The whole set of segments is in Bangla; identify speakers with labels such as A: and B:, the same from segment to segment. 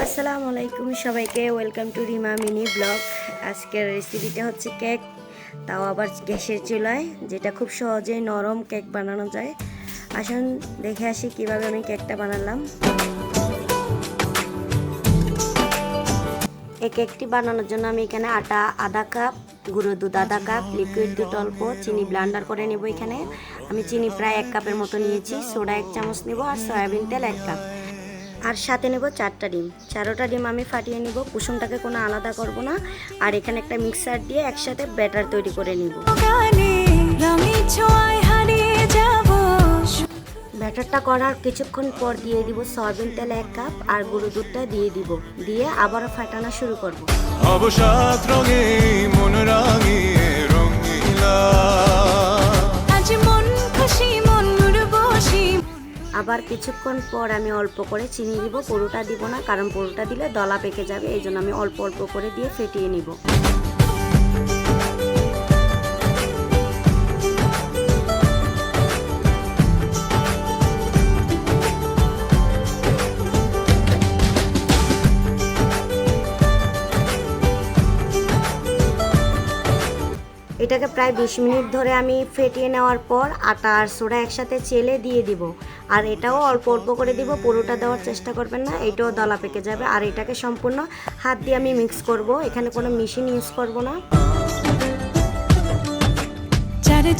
A: আসসালামু আলাইকুম সবাইকে welcome to Rima mini blog. আজকের রেসিপিটা হচ্ছে কেক তাও আবার গ্যাসের চুলায়, যেটা খুব সহজেই নরম কেক বানানো যায়। আসুন, দেখে আসি কীভাবে আমি কেকটা বানালাম। এই কেকটি বানানোর জন্য আমি এখানে আটা আধা কাপ গুঁড়ো দুধ আধা কাপ লিকুইড দুধ অল্প, চিনি ব্লান্ডার করে নেব এখানে। আমি চিনি প্রায় এক কাপের মতো নিয়েছি সোডা এক চামচ নেব আর সয়াবিন তেল এক কাপ আর সাথে নেব চারটা ডিম। চারোটা ডিম আমি ফাটিয়ে নিব। কুসুমটাকে কোনো আলাদা করব না। আর এখানে একটা মিক্সার দিয়ে একসাথে ব্যাটার তৈরি করে নিব। ব্যাটারটা করার কিছুক্ষণ পর দিয়ে দিব সয়াবিন তেল এক কাপ আর গুঁড়ো দুধটা দিয়ে দিব। দিয়ে আবারও ফাটানো শুরু করব।
B: অবসাদ রঙে
A: আবার কিছুক্ষণ পর আমি অল্প করে চিনি দিব, পুরোটা দিব না, কারণ পুরোটা দিলে দলা পেকে যাবে, এই জন্য আমি অল্প অল্প করে দিয়ে ফেটিয়ে নিব। এটাকে প্রায় বিশ মিনিট ধরে আমি ফেটিয়ে নেওয়ার পর আটা আর সোডা একসাথে চেলে দিয়ে দিব। আর এটাও অল্প অল্প করে দিব, পুরোটা দেওয়ার চেষ্টা করবেন না, এটাও দলা পেকে যাবে। আর এটাকে সম্পূর্ণ হাত দিয়ে আমি মিক্স করব, এখানে কোনো মেশিন ইউজ করব না।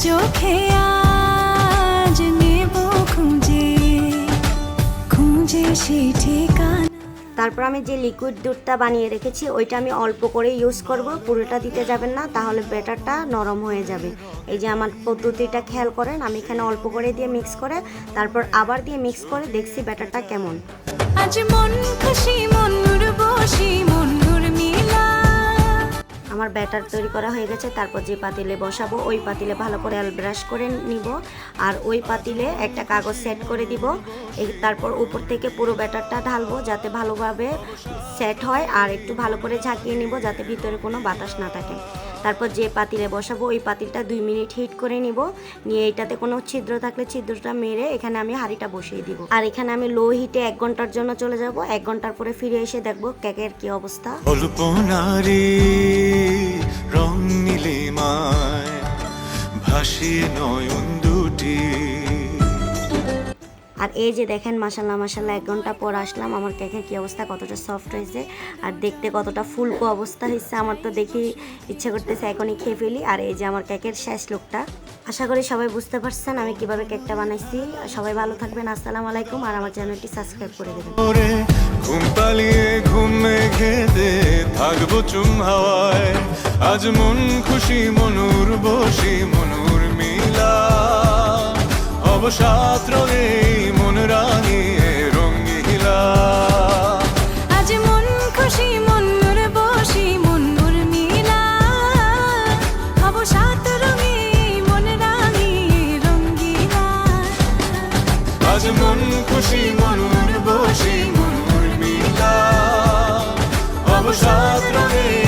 C: চোখে নেব খুঁজে খুঁজে সেই ঠিকানা
A: তারপর আমি যে লিকুইড দুধটা বানিয়ে রেখেছি, ওইটা আমি অল্প করে ইউজ করব। পুরোটা দিতে যাবেন না, তাহলে ব্যাটারটা নরম হয়ে যাবে। এই যে আমার পদ্ধতিটা খেয়াল করেন, আমি এখানে অল্প করে দিয়ে মিক্স করে, তারপর আবার দিয়ে মিক্স করে দেখছি ব্যাটারটা কেমন।
C: আজ মন খুশি, মন
A: আমার ব্যাটার তৈরি করা হয়ে গেছে, তারপর যে পাতিলে বসাবো, ওই পাতিলে ভালো করে আল ব্রাশ করে নিব আর ওই পাতিলে একটা কাগজ সেট করে দিব। তারপর উপর থেকে পুরো ব্যাটারটা ঢালবো যাতে ভালোভাবে সেট হয় আর একটু ভালো করে ঝাঁকিয়ে নিব যাতে ভিতরে কোনো বাতাস না থাকে। তারপর যে পাতিলে বসাবো, ওই পাতিলটা দুই মিনিট হিট করে নিব। নিয়ে এটাতে কোনো ছিদ্র থাকলে ছিদ্রটা মেরে এখানে আমি হাঁড়িটা বসিয়ে দিব। আর এখানে আমি লো হিটে এক ঘণ্টার জন্য চলে যাব। এক ঘণ্টার পরে ফিরে এসে দেখব কেকের কি অবস্থা।
B: রং নয়ন দুটি।
A: আর এই যে দেখেন মাসাল্লাহ মাসাল্লাহ এক ঘণ্টা পর আসলাম। আমার কেকের কী অবস্থা, কতটা সফট হয়েছে। আর দেখতে কতটা ফুলকো অবস্থা হয়েছে, আমার তো দেখি ইচ্ছে করতেছে এখনই খেয়ে ফেলি। আর এই যে আমার কেকের শেষ লোকটা আশা করি সবাই বুঝতে পারছেন আমি কীভাবে কেকটা বানাইছি। সবাই ভালো থাকবেন, আসসালামু আলাইকুম। আর আমার চ্যানেলটি সাবস্ক্রাইব করে দেবেন।
B: ঘুম পালিয়ে ঘুম মেঘেতে থাকব চুম হাওয়ায়। আজ মন খুশি, মনুর বসি, মনুর মিলা। অবসাদ রঙে খুশি মনুর বসি মনুর মিলা অবসাদ রঙে